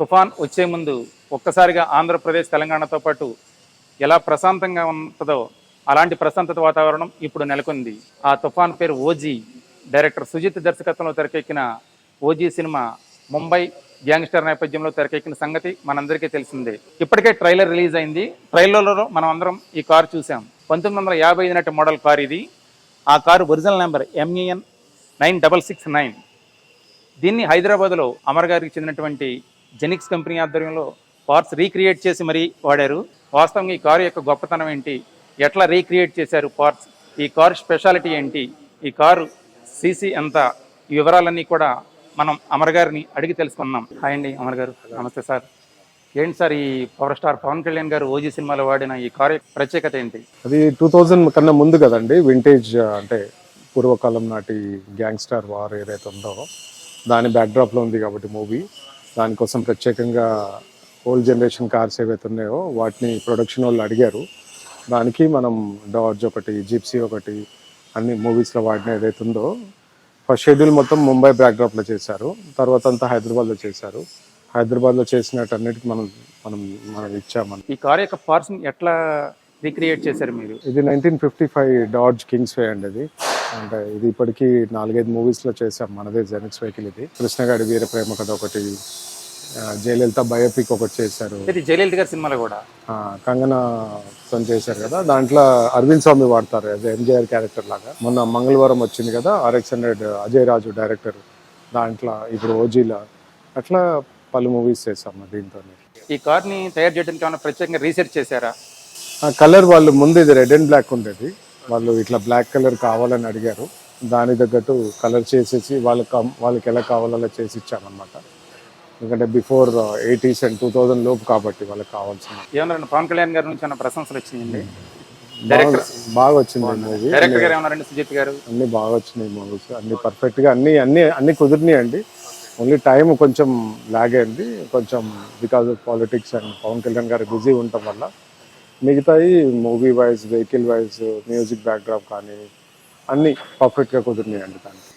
తుఫాన్ వచ్చే ముందు ఒక్కసారిగా ఆంధ్రప్రదేశ్ తెలంగాణతో పాటు ఎలా ప్రశాంతంగా ఉంటుందో అలాంటి ప్రశాంతత వాతావరణం ఇప్పుడు నెలకొంది. ఆ తుఫాన్ పేరు ఓజీ. డైరెక్టర్ సుజిత్ దర్శకత్వంలో తెరకెక్కిన ఓజీ సినిమా ముంబై గ్యాంగ్స్టర్ నేపథ్యంలో తెరకెక్కిన సంగతి మనందరికీ తెలిసిందే. ఇప్పటికే ట్రైలర్ రిలీజ్ అయింది. ట్రైలర్లో మనం అందరం ఈ కారు చూసాం పంతొమ్మిది వందల యాభై ఐదు నాటి మోడల్ కారు ఇది. ఆ car original number MEN nine double six nine. దీన్ని హైదరాబాద్లో అమర్ గారికి చెందినటువంటి జెనిక్స్ కంపెనీ ఆధ్వర్యంలో పార్ట్స్ రీక్రియేట్ చేసి మరీ వాడారు. వాస్తవంగా ఈ కారు యొక్క గొప్పతనం ఏంటి? ఎట్లా రీక్రియేట్ చేశారు పార్ట్స్ ఈ కారు స్పెషాలిటీ ఏంటి? ఈ కారు సీసీ ఎంత? ఈ వివరాలన్నీ కూడా మనం అమర్ గారిని అడిగి తెలుసుకున్నాం హాయ్ అండి అమర్ గారు. నమస్తే సార్. ఏంటి సార్ ఈ పవర్ స్టార్ పవన్ కళ్యాణ్ గారు ఓజీ సినిమాలో వాడిన ఈ కారు ప్రత్యేకత ఏంటి? అది టూ థౌజండ్ కన్నా ముందు కదండి వింటేజ్ అంటే పూర్వకాలం నాటి గ్యాంగ్స్టర్ వార్ ఏదైతే ఉందో దాని బ్యాక్డ్రాప్లో ఉంది కాబట్టి మూవీ దానికోసం ప్రత్యేకంగా ఓల్డ్ జనరేషన్ కార్స్ ఏవైతే ఉన్నాయో వాటిని ప్రొడక్షన్ వాళ్ళు అడిగారు. దానికి మనం డాడ్జ్ ఒకటి జిప్సీ ఒకటి అన్ని మూవీస్లో వాడిన ఏదైతే ఉందో ఫస్ట్ షెడ్యూల్ మొత్తం ముంబై బ్యాక్డ్రాప్లో చేశారు. తర్వాత అంతా హైదరాబాద్లో చేశారు. హైదరాబాద్లో చేసినట్టు అన్నిటికీ మనం మనం మనం ఇచ్చామని ఈ కార్ యొక్క పార్ట్స్ ఎట్లా రీక్రియేట్ చేశారు మీరు? ఇది nineteen fifty five Dodge Kingsway అండి ఇది. అంటే ఇది ఇప్పటికీ నాలుగైదు మూవీస్లో చేసాం మనదే జెనిక్స్ వెహికల్ ఇది. కృష్ణగాడి వీర ప్రేమ కథ ఒకటి జయలలిత బయోపిక్ ఒకటి చేశారు. జయలలిత గారి సినిమాలో కూడా? కంగనా తను చేశారు కదా. దాంట్లో అరవింద్ స్వామి వాడతారు అదే ఎంజీఆర్ క్యారెక్టర్ లాగా. మొన్న మంగళవారం వచ్చింది కదా RX hundred Ajay Raju director దాంట్లో ఇప్పుడు ఓజీలా అట్లా పలు మూవీస్ చేసాం దీంతో ఈ కార్ని తయారు చేయడానికి ఏమైనా ప్రత్యేకంగా రీసెర్చ్ చేశారా? ఆ కలర్ వాళ్ళు ముందు ఇది రెడ్ అండ్ బ్లాక్ ఉండేది. వాళ్ళు ఇట్లా బ్లాక్ కలర్ కావాలని అడిగారు. దాని తగ్గట్టు కలర్ చేసేసి వాళ్ళకి వాళ్ళకి ఎలా కావాలో అలా చేసి ఇచ్చామన్నమాట. ఎందుకంటే before eighties and two thousand లోపు కాబట్టి వాళ్ళకి కావాల్సింది. ఏమన్నారండి పవన్ కళ్యాణ్ గారి నుంచి ఏమైనా ప్రశంసలు డైరెక్టర్ బాగా వచ్చింది మూవీ. అన్ని బాగా వచ్చినాయి మూవీస్. అన్ని పర్ఫెక్ట్గా అన్ని అన్ని అన్ని కుదిరినాయి అండి. ఓన్లీ టైం కొంచెం లాగ్ అయింది కొంచెం because of politics and Pawan Kalyan గారు బిజీ ఉండటం వల్ల మిగతాయి movie wise vehicle wise music backdrop కానీ అన్ని పర్ఫెక్ట్గా కుదిరినాయి అండి దానికి.